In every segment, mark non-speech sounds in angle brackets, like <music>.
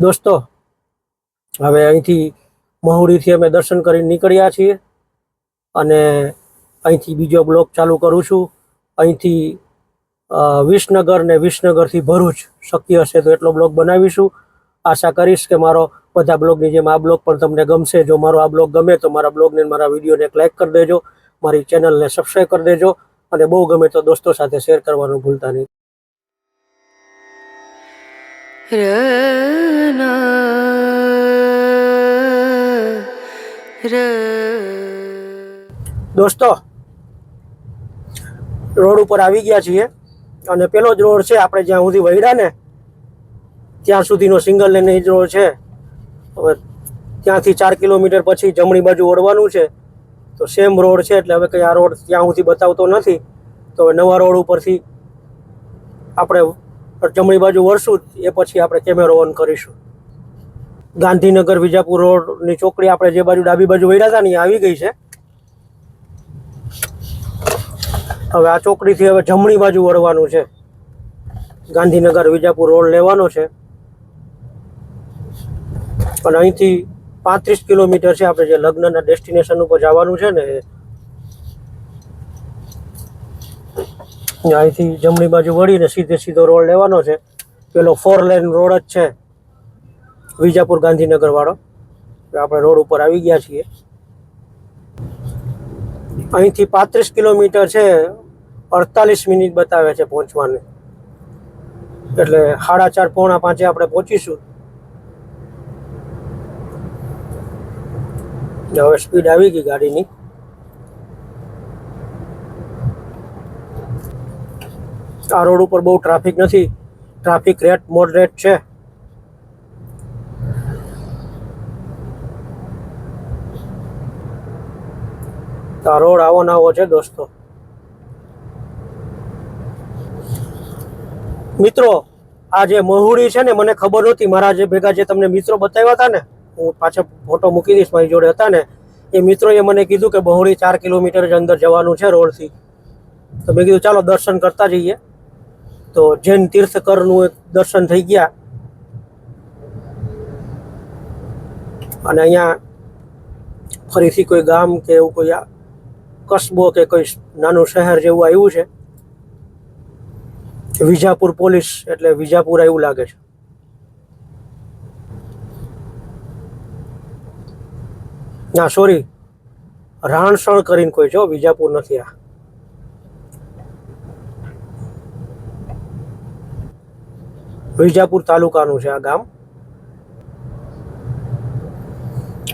દોસ્તો, હવે અહીંથી મહુડીથી અમે દર્શન કરીને નીકળ્યા છીએ અને અહીંથી બીજો બ્લોક ચાલુ કરું છું. અહીંથી વિસનગર ને વિસનગરથી ભરૂચ શક્ય હશે તો એટલો બ્લોક બનાવીશું. આશા કરીશ કે મારો બધા બ્લોગની જેમ આ બ્લોગ પણ તમને ગમશે. જો મારો આ બ્લોગ ગમે તો મારા બ્લોગને મારા વિડીયોને એક લાઇક કરી દેજો. મારી ચેનલને સબસ્ક્રાઈબ કરી દેજો. અને બહુ ગમે તો દોસ્તો સાથે શેર કરવાનું ભૂલતા નહીં. દોસ્તો રોડ ઉપર આવી ગયા છીએ અને પેલો જ રોડ છે આપણે જ્યાં સુધી વૈડા ને ત્યાં સુધીનો સિંગલ લેન જ રોડ છે હવે ત્યાંથી ચાર કિલોમીટર પછી જમણી બાજુ ઓળવાનું છે તો સેમ રોડ છે એટલે હવે કંઈ આ રોડ ત્યાં સુધી બતાવતો નથી, તો હવે નવા રોડ ઉપરથી આપણે જમણી બાજુ વળશું એ પછી આપણે કેમેરો ઓન કરીશું. ગાંધીનગર વિજાપુર રોડની ચોકડી આપણે જે બાજુ ડાબી બાજુ વળ્યા હતા ને આવી ગઈ છે. હવે આ ચોકડીથી હવે જમણી બાજુ વળવાનું છે. ગાંધીનગર વિજાપુર રોડ લેવાનો છે. પણ અહીંથી પાંત્રીસ કિલોમીટર છે આપણે જે લગ્નના ડેસ્ટિનેશન ઉપર જવાનું છે ને અહીંથી જમણી બાજુ વળીને સીધે સીધો રોડ લેવાનો છે. પેલો ફોર લેન રોડ જ છે વિજાપુર ગાંધીનગર વાળો આપણે રોડ ઉપર આવી ગયા છીએ. અહીંથી પાંત્રીસ કિલોમીટર છે, અડતાલીસ મિનિટ બતાવે છે પહોંચવાને. એટલે સાડા ચાર પોણા પાંચે આપણે પહોંચીશું. હવે સ્પીડ આવી ગઈ ગાડીની. આ રોડ ઉપર બહુ ટ્રાફિક નથી. ટ્રાફિક રેટ મોડરેટ છે. આ રોડ આવો નાવો છે દોસ્તો. મિત્રો, આ જે મહુડી છે ને, મને ખબર નહોતી. મારા જે ભેગા જે તમને મિત્રો બતાવ્યા હતા ને, હું પાછો ફોટો મૂકી દઈશ મારી જોડે હતા ને, એ મિત્રોએ મને કીધું કે મહુડી ચાર કિલોમીટર અંદર જવાનું છે રોડથી. તો મેં કીધું, ચાલો દર્શન કરતા જઈએ. તો જૈન તીર્થકરનું એક દર્શન થઈ ગયા. અને અહીંયા ફરીથી કોઈ ગામ કે એવું કોઈ કસ્બો કે કોઈ નાનું શહેર જેવું આવ્યું છે. વિજાપુર પોલીસ એટલે વિજાપુર એવું લાગે છે. ના સોરી રાણસણ કરીને કોઈ છો વિજાપુર નથી આ. વિજાપુર તાલુકાનું છે આ ગામ.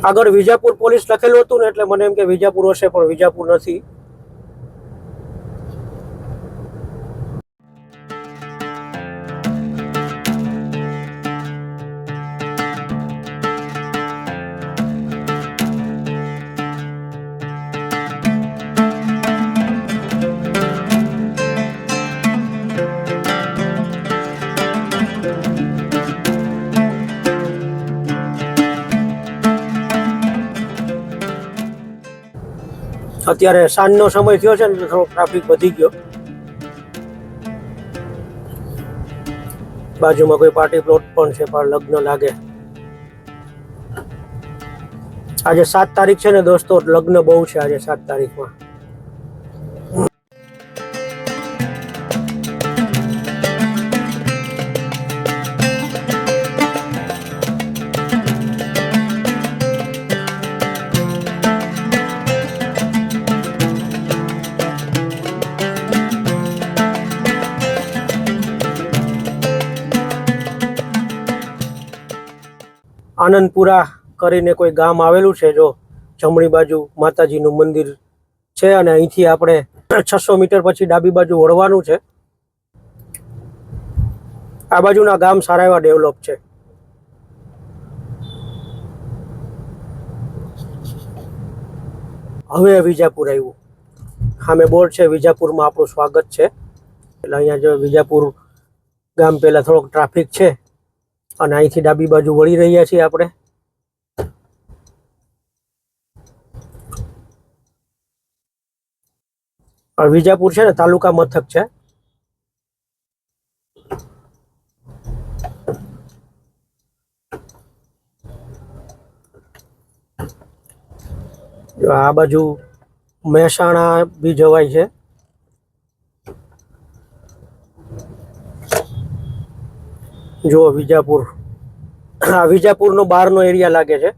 આગળ વિજાપુર પોલીસ લખેલું હતું ને એટલે મને એમ કે વિજાપુર હશે, પણ વિજાપુર નથી. અત્યારે સાંજનો સમય થયો છે ને થોડો ટ્રાફિક વધી ગયો. બાજુમાં કોઈ પાર્ટી પ્લોટ પણ છે, પણ લગ્ન લાગે. આજે સાત તારીખ છે ને દોસ્તો, લગ્ન બહુ છે આજે સાત તારીખમાં. આનંદપુરા કરીને કોઈ ગામ આવેલું છે જો જમણી બાજુ માતાજીનું મંદિર છે અને અહીંથી આપણે <clears throat> છસો મીટર પછી ડાબી બાજુ વળવાનું છે. આ બાજુના ગામ સારા એવા ડેવલપ છે. હવે વિજાપુર આવ્યું. સામે બોર્ડ છે, વિજાપુરમાં આપણું સ્વાગત છે. એટલે અહીંયા જો વિજાપુર ગામ પહેલાં થોડોક ટ્રાફિક છે. અને અહીંથી ડાબી બાજુ વળી રહ્યા છીએ આપણે. વિજાપુર છે ને, તાલુકા મથક છે. આ બાજુ મહેસાણા બી જવાય છે. જો વિજાપુર, હા, વિજાપુરનો બહારનો એરિયા લાગે છે.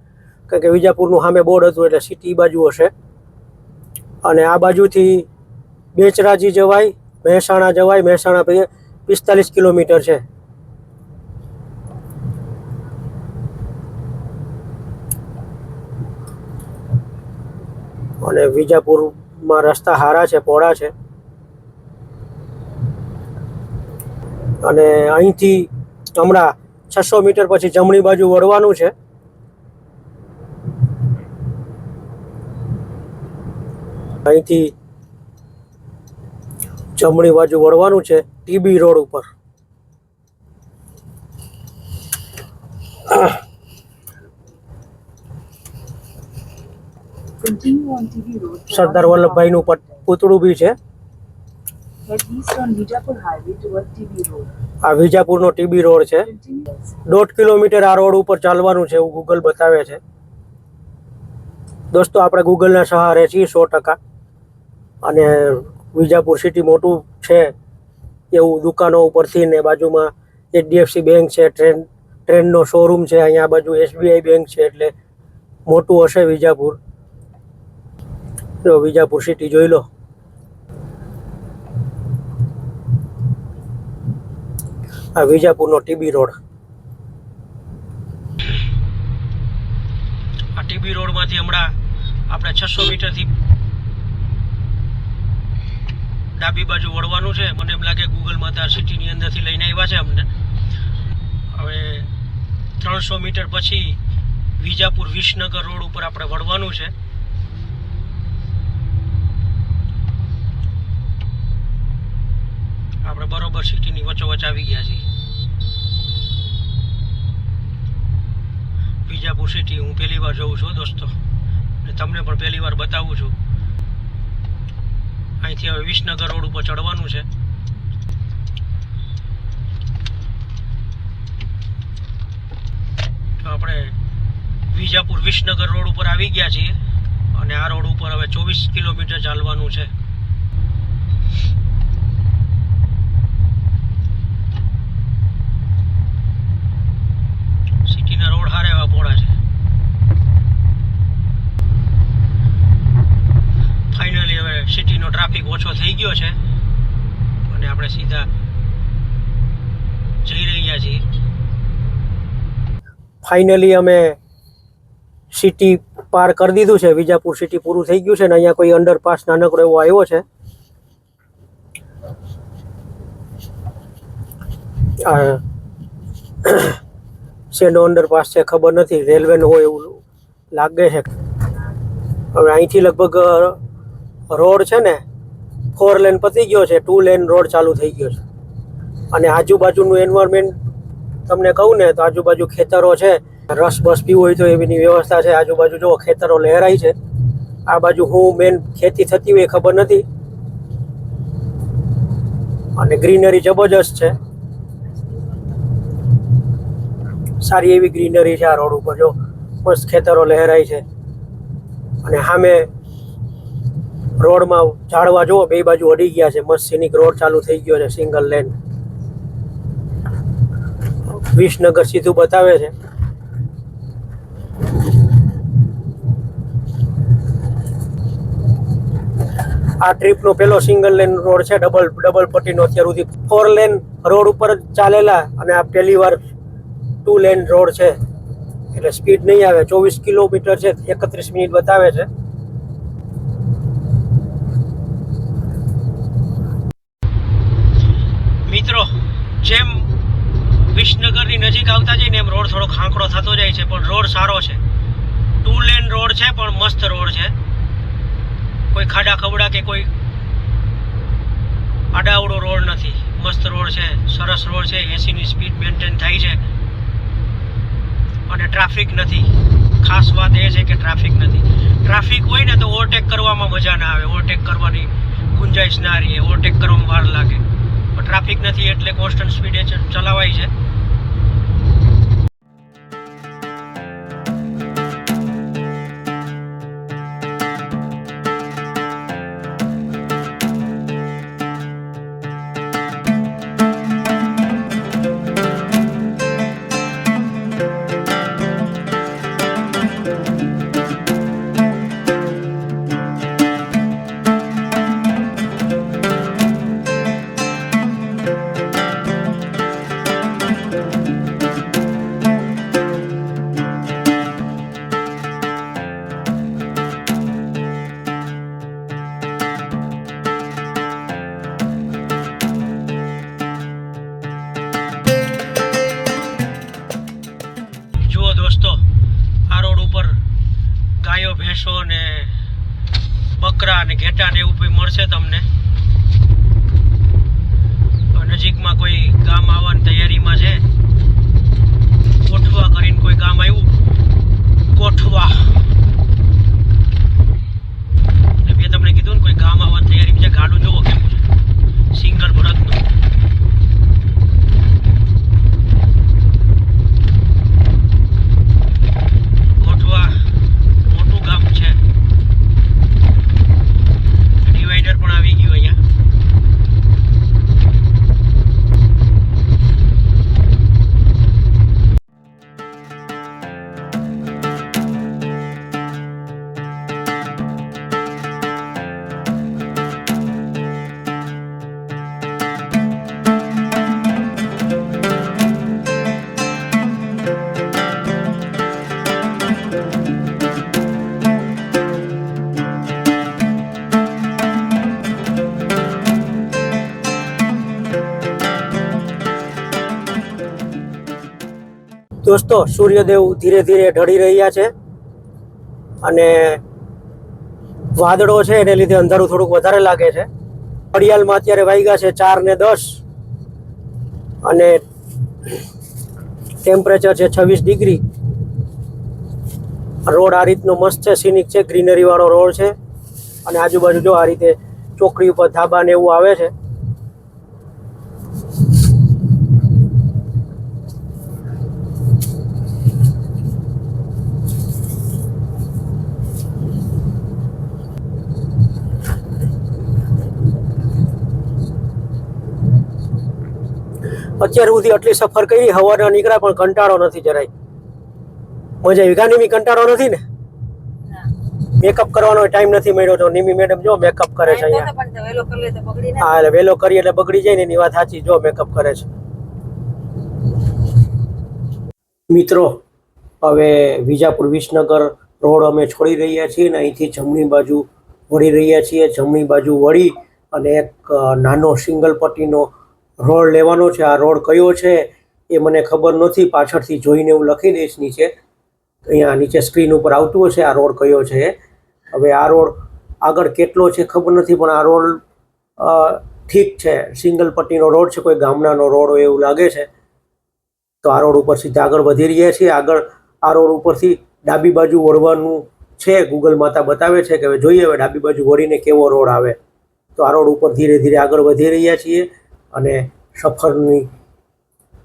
કારણ કે વિજાપુરનું સામે બોર્ડ હતું એટલે સિટી બાજુ હશે. અને આ બાજુથી બેચરાજી જવાય, મહેસાણા જવાય, મહેસાણા પિસ્તાલીસ કિલોમીટર છે. અને વિજાપુરમાં રસ્તા સારા છે, પહોળા છે. અને અહીંથી હમણાં છસો મીટર પછી જમણી બાજુ વળવાનું છે. અહીંથી જમણી બાજુ વળવાનું છે ટીબી રોડ ઉપર. સરદાર વલ્લભભાઈ વલ્લભભાઈનું પુતળું બી છે. Head east on Vijapur Highway toward TV Road. આ વિજાપુરનો ટીબી રોડ છે. દોઢ કિલોમીટર આ રોડ ઉપર ચાલવાનું છે એવું ગૂગલ બતાવે છે. દોસ્તો આપણે ગૂગલના સહારે છીએ સો ટકા. અને વિજાપુર સિટી મોટું છે એવું દુકાનો ઉપરથી ને બાજુમાં એચડીએફસી બેંક છે ટ્રેન ટ્રેનનો શોરૂમ છે અહીંયા બાજુ એસબીઆઈ બેંક છે એટલે મોટું હશે વિજાપુર. જો વિજાપુર સિટી જોઈ લો. આ વિજાપુરનો ટીબી રોડ. આ ટીબી રોડમાંથી હમણાં આપણે છસો મીટરથી ડાબી બાજુ વળવાનું છે. મને એમ લાગે ગૂગલ માતા સિટીની અંદરથી લઈને આવ્યા છે અમને. હવે ત્રણસો મીટર પછી વિજાપુર વિસનગર રોડ ઉપર આપણે વળવાનું છે. આપણે બરોબર સિટીની વચ્ચોવચ આવી ગયા છીએ. વિજાપુર સિટી, હું પહેલી વાર જોઉં છું દોસ્તો. અને તમને પણ પહેલી વાર બતાવું છું. અહીંથી હવે વિસનગર રોડ ઉપર ચડવાનું છે. તો આપણે વિજાપુર વિસનગર રોડ ઉપર આવી ગયા છીએ. અને આ રોડ ઉપર હવે ચોવીસ કિલોમીટર ચાલવાનું છે સિટીના રોડ હારા એવા પહોળા છે ફાઇનલી હવે સિટીનો ટ્રાફિક ઓછો થઈ ગયો છે. અને આપણે સીધા જઈ રહ્યા છીએ. ફાઇનલી અમે સિટી પાર કરી દીધું છે. વિજાપુર સિટી પૂરું થઈ ગયું છે ને અહીંયા કોઈ અંડરપાસ નાનકડો એવો આવ્યો છે. શેનો અંડરપાસ છે ખબર નથી. રેલવેનો હોય એવું લાગે છે. હવે અહીંથી લગભગ રોડ છે ને ફોર લેન પતી ગયો છે, ટુ લેન રોડ ચાલુ થઈ ગયો છે. અને આજુબાજુનું એન્વાયરમેન્ટ તમને કહું ને, તો આજુબાજુ ખેતરો છે, રસ બસ પીવું હોય તો એની વ્યવસ્થા છે. આજુબાજુ જો ખેતરો લહેરાય છે. આ બાજુ હું મેન ખેતી થતી હોય ખબર નથી. અને ગ્રીનરી જબરજસ્ત છે. સારી એવી ગ્રીનરી છે આ રોડ ઉપર, જો મસ્ત ખેતરો લહેરાય છે. અને સામે રોડમાં ઝાડવા જુઓ, બે બાજુ અડી ગયા છે, મસ્ત સિનિક રોડ ચાલુ થઈ ગયો છે સિંગલ લેન વિસનગર સીધું બતાવે છે. આ ટ્રીપનો પેલો સિંગલ લેન રોડ છે ડબલ ડબલ પટ્ટીનો અત્યાર સુધી ફોર લેન રોડ ઉપર જ ચાલેલા અને આ પહેલી વાર ટુ લેન રોડ છે. એટલે સ્પીડ નહીં આવે, ચોવીસ કિલોમીટર છે, એકત્રીસ મિનિટ બતાવે છે મિત્રો જેમ વિસનગરની નજીક આવતા જઈને એમ રોડ થોડો ખાંકડો થતો જાય છે, પણ રોડ સારો છે. ટુ લેન રોડ છે, પણ મસ્ત રોડ છે. કોઈ ખાડા ખબડા કે કોઈ આડાવડો રોડ નથી. મસ્ત રોડ છે, સરસ રોડ છે એસીની સ્પીડ મેન્ટેન થાય છે. અને ટ્રાફિક નથી. ખાસ વાત એ છે કે ટ્રાફિક નથી. ટ્રાફિક હોય ને તો ઓવરટેક કરવામાં મજા ના આવે. ઓવરટેક કરવાની ગુંજાઈશ ના રહીએ ઓવરટેક કરવામાં વાર લાગે. ટ્રાફિક નથી એટલે કોન્સ્ટન્ટ સ્પીડે ચલાવાય છે. દોસ્તો, સૂર્યદેવ ધીરે ધીરે ઢળી રહ્યા છે અને વાદળો છે એને લીધે અંધારું થોડુંક વધારે લાગે છે. ઘડિયાળમાં અત્યારે વાગ્યા છે ચાર ને દસ અને ટેમ્પરેચર છે છવ્વીસ ડિગ્રી. રોડ આ રીતનો મસ્ત છે સિનિક છે ગ્રીનરીવાળો રોડ છે અને આજુબાજુ જો આ રીતે ચોકડી ઉપર ધાબા ને એવું આવે છે અત્યાર સુધી આટલી સફર કરી હવાના નીકળ્યા પણ કંટાળો નથી જરાય. મજા આવી નિમી કંટાળો નથી ને? મેકઅપ કરવાનો ટાઈમ નથી મળ્યો તો નિમી મેડમ જો મેકઅપ કરે છે અહીંયા. હા એટલે વહેલો કરીએ એટલે બગડી જાય ને એની વાત સાચી જો મેકઅપ કરે છે. મિત્રો હવે વિજાપુર વિસનગર રોડ અમે છોડી રહ્યા છીએ ને અહીંથી જમણી બાજુ વળી રહ્યા છીએ. જમણી બાજુ વળી અને એક નાનો સિંગલ પટ્ટીનો રોડ લેવાનો છે, આ રોડ કયો છે, એ મને ખબર નથી. પાછળથી જોઈને હું લખી દઈશ નીચે. અહીંયા નીચે સ્ક્રીન ઉપર આવતું હશે, આ રોડ કયો છે. હવે આ રોડ આગળ કેટલો છે ખબર નથી, પણ આ રોડ ઠીક છે. સિંગલ પટ્ટીનો રોડ છે, કોઈ ગામડાનો રોડ હોય એવું લાગે છે. તો આ રોડ ઉપર સીધા આગળ વધી રહ્યા છીએ. આગળ આ રોડ ઉપરથી ડાબી બાજુ વળવાનું છે, ગૂગલ માતા બતાવે છે કે હવે જોઈએ, હવે ડાબી બાજુ વળીને કેવો રોડ આવે. તો આ રોડ ઉપર ધીરે ધીરે આગળ વધી રહ્યા છીએ. અને સફરની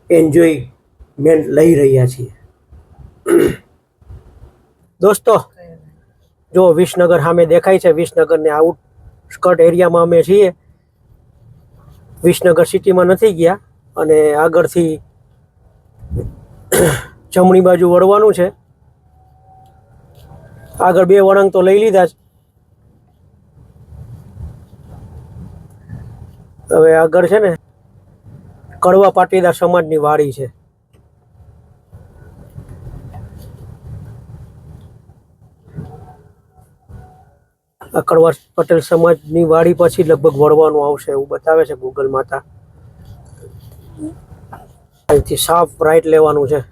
એન્જોયમેન્ટ લઈ રહ્યા છીએ. દોસ્તો, જો વિસનગર સામે દેખાય છે, વિસનગરને આઉટસ્કર્ટ એરિયામાં અમે છીએ. વિસનગર સિટીમાં નથી ગયા અને આગળથી જમણી બાજુ વળવાનું છે. આગળ બે વળાંક તો લઈ લીધા છે હવે આગળ છે ને, કડવા પાટીદાર સમાજની વાડી છે. આ કડવા પટેલ સમાજની વાડી પછી લગભગ વળવાનું આવશે એવું બતાવે છે ગૂગલ માતા. અહીંથી સાફ રાઈટ લેવાનું છે.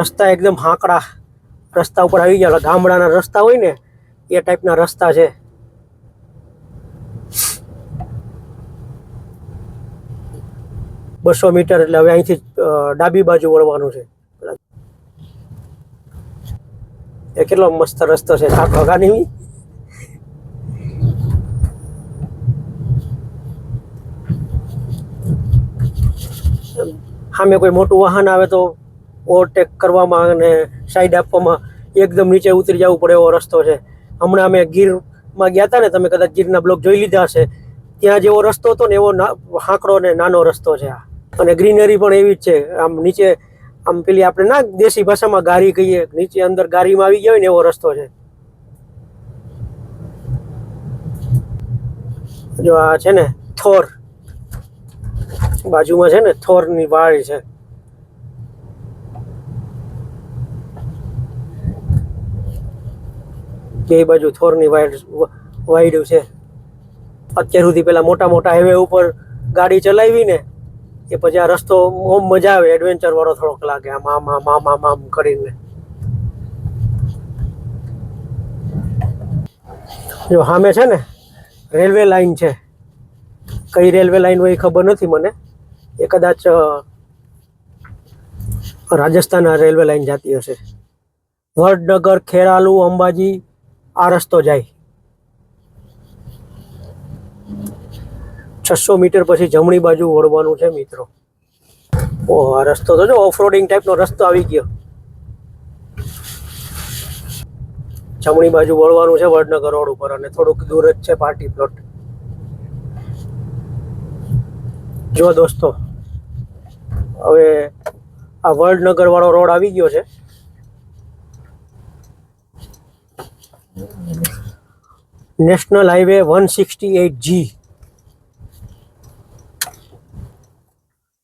રસ્તા એકદમ હાંકડા. રસ્તા ઉપર આવી ગયા. ગામડાના રસ્તા હોય ને, એ ટાઈપના રસ્તા છે. બસો મીટર એટલે હવે અહીંથી ડાબી બાજુ વળવાનું છે. એ કેટલો મસ્ત રસ્તો છે. થાક ભગાની સામે કોઈ મોટું વાહન આવે તો ઓવરટેક કરવામાં અને સાઈડ આપવામાં એકદમ નીચે ઉતરી જવું પડે એવો રસ્તો છે. હમણાં અમે ગીરમાં ગયા હતા ને, તમે કદાચ ગીરના બ્લોક જોઈ લીધા હશે. ત્યાં જેવો રસ્તો હતો ને, એવો હાંકડો ને નાનો રસ્તો છે આ. અને ગ્રીનરી પણ એવી જ છે. આમ નીચે, આમ પેલી આપણે ના દેશી ભાષામાં ગારી કહીએ, નીચે અંદર ગારીમાં આવી ગયા ને એવો રસ્તો છે. જો આ છે ને, થોર. બાજુમાં છે ને, થોરની વાળી છે. બે બાજુ થોરની વાઈડ વાઇડ છે. અત્યાર સુધી પેલા મોટા મોટા હાઈવે ઉપર ગાડી ચલાવી ને એ પછી આ રસ્તો ઓમ મજા આવે એડવેન્ચર વાળો થોડોક લાગે, આમ આમ આમ આમ આમ આમ કરીને. જો સામે છે ને, રેલવે લાઈન છે. કઈ રેલવે લાઈન હોય ખબર નથી મને. એ કદાચ રાજસ્થાન રેલવે લાઈન જાતી હશે. વડનગર, ખેરાલુ, અંબાજી આ રસ્તો જાય. છસો મીટર પછી જમણી બાજુ વળવાનું છે મિત્રો. ઓહ, આ રસ્તો તો જો ઓફરોડિંગ ટાઈપનો રસ્તો આવી ગયો. જમણી બાજુ વળવાનું છે વડનગર રોડ ઉપર અને થોડુંક દૂર જ છે પાર્ટી પ્લોટ. જો દોસ્તો, હવે આ વડનગર વાળો રોડ આવી ગયો છે. National highway one sixty eight G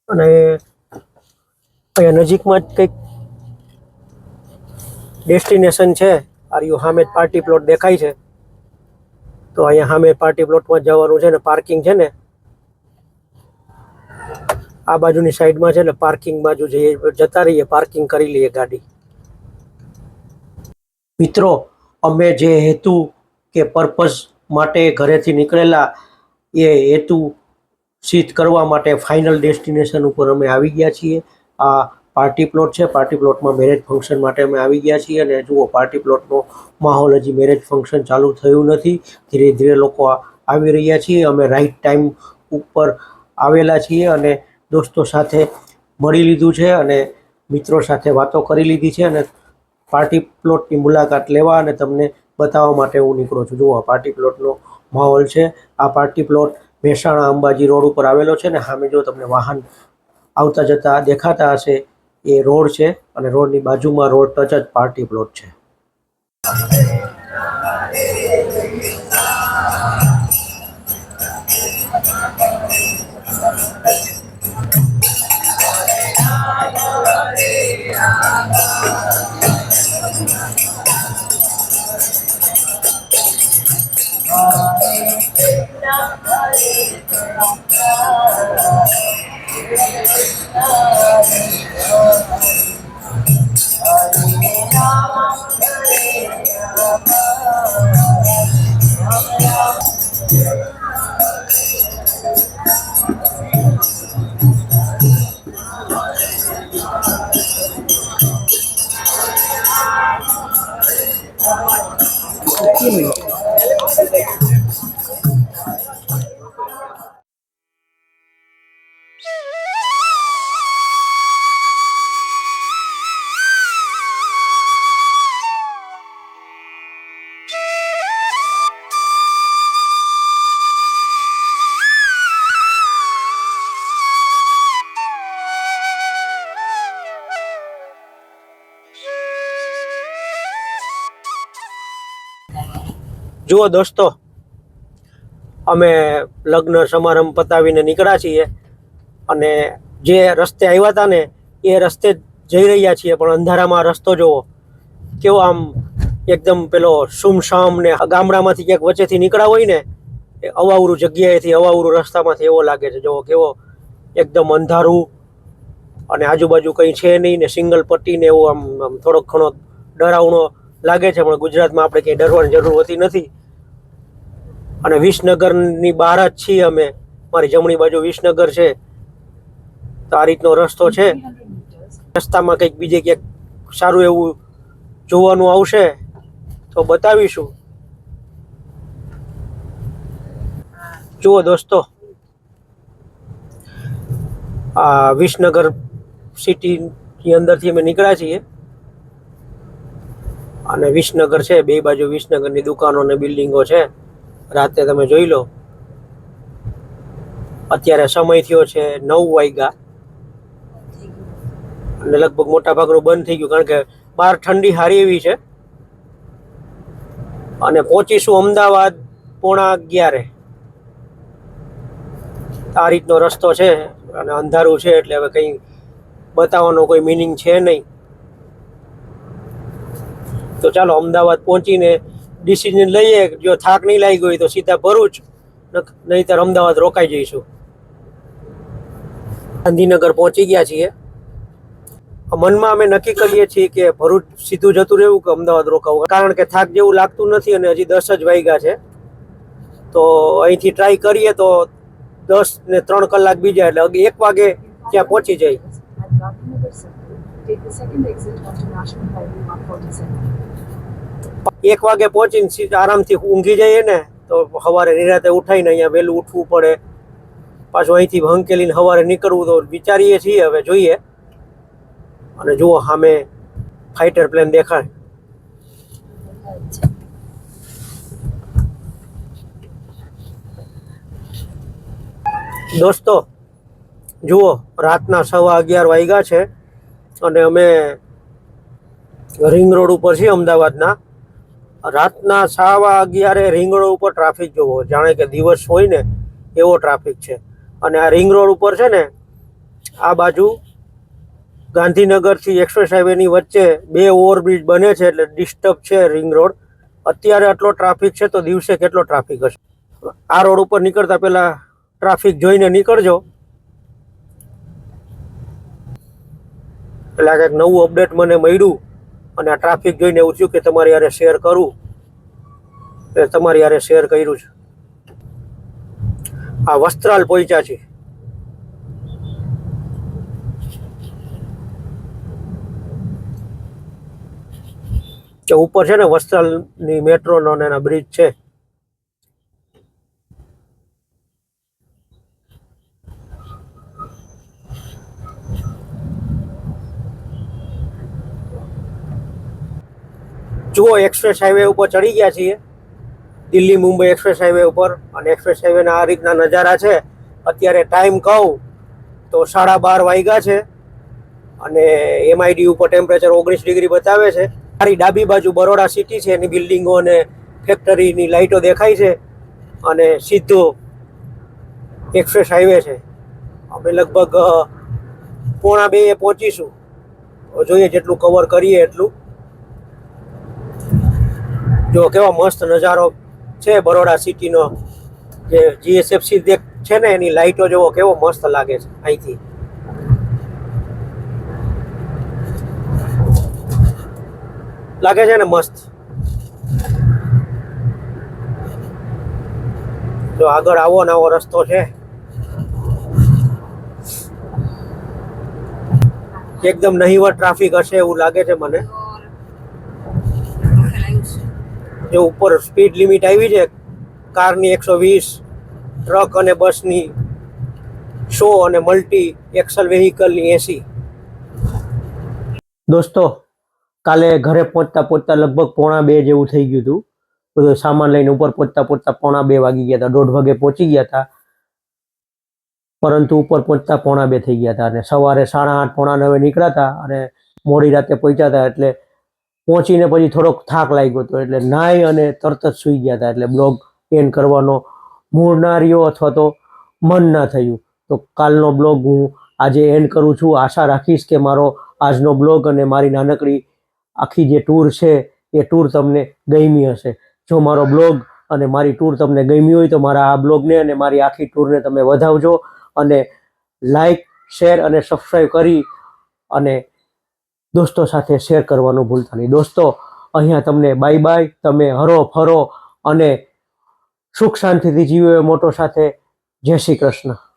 અને અહીંયા નજીકમાં જ કંઈક ડેસ્ટિનેશન છે. આર્યુ સામે પાર્ટી પ્લોટ દેખાય છે? તો અહીંયા સામે પાર્ટી પ્લોટમાં જવાનું છે ને પાર્કિંગ છે ને. આ બાજુની સાઈડમાં છે ને પાર્કિંગ બાજુ જઈએ, જતા રહીએ પાર્કિંગ કરી લઈએ ગાડી. મિત્રો અમે જે હેતુ કે પર્પઝ માટે ઘરેથી નીકળેલા, એ હેતુ સિદ્ધ કરવા માટે ફાઇનલ ડેસ્ટિનેશન ઉપર અમે આવી ગયા છીએ. આ પાર્ટી પ્લોટ છે. પાર્ટી પ્લોટમાં મેરેજ ફંક્શન માટે અમે આવી ગયા છીએ અને જુઓ, પાર્ટી પ્લોટનો માહોલ હજી મેરેજ ફંક્શન ચાલુ થયું નથી. ધીરે ધીરે લોકો આવી રહ્યા છીએ. અમે રાઈટ ટાઈમ ઉપર આવેલા છીએ અને દોસ્તો સાથે મળી લીધું છે અને મિત્રો સાથે વાતો કરી લીધી છે અને પાર્ટી પ્લોટની મુલાકાત લેવા અને તમને બતાવવા માટે હું નીકળું છું. જુઓ પાર્ટી પ્લોટનો માહોલ છે. આ party plot Mehsana Ambaji road ઉપર આવેલો છે ને સામે જો તમને વાહન આવતા જતા દેખાતા હશે, એ રોડ છે અને રોડની બાજુમાં રોડ ટચ જ પાર્ટી પ્લોટ છે. જુઓ દોસ્તો, અમે લગ્ન સમારંભ પતાવીને નીકળ્યા છીએ અને જે રસ્તે આવ્યા હતા ને, એ રસ્તે જઈ રહ્યા છીએ, પણ અંધારામાં રસ્તો જોવો કેવો આમ એકદમ પેલો સુમસામ ને ગામડામાંથી ક્યાંક વચ્ચેથી નીકળ્યા હોય ને, એ અવાવરું જગ્યાએથી અવાવરું રસ્તામાંથી એવો લાગે છે. જોવો કેવો એકદમ અંધારું અને આજુબાજુ કંઈ છે નહીં ને, સિંગલ પટ્ટી ને એવો આમ થોડોક ઘણો ડરાવણો લાગે છે, પણ ગુજરાતમાં આપણે ક્યાંય ડરવાની જરૂર હોતી નથી. અને વિસનગરની બહાર જ છીએ અમે. મારી જમણી બાજુ વિસનગર છે. તો આ રીતનો રસ્તો છે. રસ્તામાં કંઈક બીજે ક્યાંક સારું એવું જોવાનું આવશે તો બતાવીશું. જુઓ દોસ્તો, આ વિસનગર સિટીની અંદરથી અમે નીકળ્યા છીએ. અને વિસનગર છે, બે બાજુ વિસનગરની દુકાનો અને બિલ્ડિંગો છે. રાતે તમે જોઈ લો. અત્યારે સમય થયો છે નવ વાગ્યા. અને લગભગ મોટા ભાગનું બંધ થઈ ગયું કારણ કે બહાર ઠંડી સારી એવી છે. અને પહોંચીશું અમદાવાદ પોણા અગિયારે. આ રીતનો રસ્તો છે અને અંધારું છે એટલે હવે કંઈ બતાવવાનો કોઈ મિનિંગ છે નહીં. તો ચાલો અમદાવાદ પહોંચીને ડિસિઝન લઈએ, જો થાક નહીં લાગી હોય તો સીધા ભરૂચ નહીતર અમદાવાદ રોકાઈ જઈશું. ગાંધીનગર પહોંચી ગયા છીએ. મનમાં અમે નક્કી કરીએ છીએ કે ભરૂચ સીધું જતું રહેવું કે અમદાવાદ રોકાવું. કારણ કે થાક જેવું લાગતું નથી અને હજી દસ જ વાગ્યા છે. તો અહીંથી ટ્રાય કરીએ તો દસ ને ત્રણ કલાક બીજા એટલે એક વાગે ત્યાં પહોંચી જાય. એક વાગે પહોંચીને સીધા આરામથી ઊંઘી જઈએ ને, તો સવારે નિરાતે ઉઠાઈને અહીંયા વહેલું ઉઠવું પડે. પાછું અહીંથી હંકેલીને સવારે નીકળવું તો વિચારીએ છીએ, હવે જોઈએ. અને જુઓ સામે ફાઇટર પ્લેન દેખાય. દોસ્તો, જુઓ, રાતના સવા અગિયાર વાગ્યા છે. અને અમે રિંગ રોડ ઉપર છીએ અમદાવાદના. રાતના સાવા અગિયારે રિંગ રોડ ઉપર ટ્રાફિક જોવો. જાણે કે દિવસ હોય ને એવો ટ્રાફિક છે. અને આ રિંગ રોડ ઉપર છે ને, આ બાજુ ગાંધીનગરથી એક્સપ્રેસ હાઈવેની વચ્ચે બે ઓવરબ્રિજ બને છે એટલે ડિસ્ટર્બ છે રિંગ રોડ અત્યારે આટલો ટ્રાફિક છે તો દિવસે કેટલો ટ્રાફિક હશે? આ રોડ ઉપર નીકળતા પહેલાં ટ્રાફિક જોઈને નીકળજો. એટલે આ કંઈક નવું અપડેટ મને મળ્યું. અને આ ટ્રાફિક જોઈને એવું થયું કે તમારી યારે શેર કરું એટલે તમારી યારે શેર કર્યું છે. આ વસ્ત્રાલ પહોંચ્યા છે. કે ઉપર છે ને વસ્ત્રાલની મેટ્રોનો ને એના બ્રિજ છે. જુઓ એક્સપ્રેસ હાઈવે ઉપર ચડી ગયા છીએ. દિલ્હી, મુંબઈ એક્સપ્રેસ હાઈવે ઉપર. અને એક્સપ્રેસ હાઈવેના આ રીતના નજારા છે. અત્યારે ટાઈમ કહું તો સાડા બાર વાગ્યા છે. અને એમઆઈડી ઉપર ટેમ્પરેચર ઓગણીસ ડિગ્રી બતાવે છે. મારી ડાબી બાજુ બરોડા સિટી છે. એની બિલ્ડિંગો અને ફેક્ટરીની લાઇટો દેખાય છે. અને સીધો એક્સપ્રેસ હાઈવે છે. અમે લગભગ પોણા બે પહોંચીશું. જોઈએ જેટલું કવર કરીએ એટલું. જો કેવો મસ્ત નજારો છે બરોડા સિટીનો, જે જીએસએફસી દેખ છે ને એની લાઇટો જોવો કેવો મસ્ત લાગે છે અહીંથી. લાગે છે ને મસ્ત? જો આગળ આવો ને આવો રસ્તો છે. એકદમ નહીવત ટ્રાફિક હશે એવું લાગે છે મને. જે ઉપર સ્પીડ લિમિટ આવી છે કારની એકસો વીસ ટ્રક અને બસની સો અને મલ્ટી એક્સલ વેહિકલની એસી. દોસ્તો, કાલે ઘરે પહોંચતા પહોંચતા લગભગ પોણા બે જેવું થઈ ગયું હતું. બધો સામાન લઈને ઉપર પહોંચતા પહોંચતા પોણા બે વાગી ગયા હતા. દોઢ વાગે પહોંચી ગયા હતા. પરંતુ ઉપર પહોંચતા પોણા બે થઈ ગયા હતા અને સવારે સાડા આઠ પોણા નવે નીકળ્યા હતા અને મોડી રાતે પહોંચ્યા હતા એટલે પહોંચીને પછી થોડોક થાક લાગ્યો હતો એટલે નાહી અને તરત જ સૂઈ ગયા હતા. એટલે બ્લોગ એન્ડ કરવાનો મૂળ ના રહ્યો અથવા તો મન ના થયું. તો કાલનો બ્લોગ હું આજે એન્ડ કરું છું. આશા રાખીશ કે મારો આજનો બ્લોગ અને મારી નાનકડી આખી જે ટૂર છે, એ ટૂર તમને ગમી હશે. જો મારો બ્લોગ અને મારી ટૂર તમને ગમી હોય તો મારા આ બ્લોગને અને મારી આખી ટૂરને તમે વધાવજો અને લાઈક, શેર અને સબસ્ક્રાઈબ કરી અને દોસ્તો સાથે શેર કરવાનું ભૂલતા નહીં. દોસ્તો, અહીંયા તમને બાય બાય તમે હરો ફરો અને સુખ શાંતિથી જીવો મોટો સાથે. જય શ્રી કૃષ્ણ.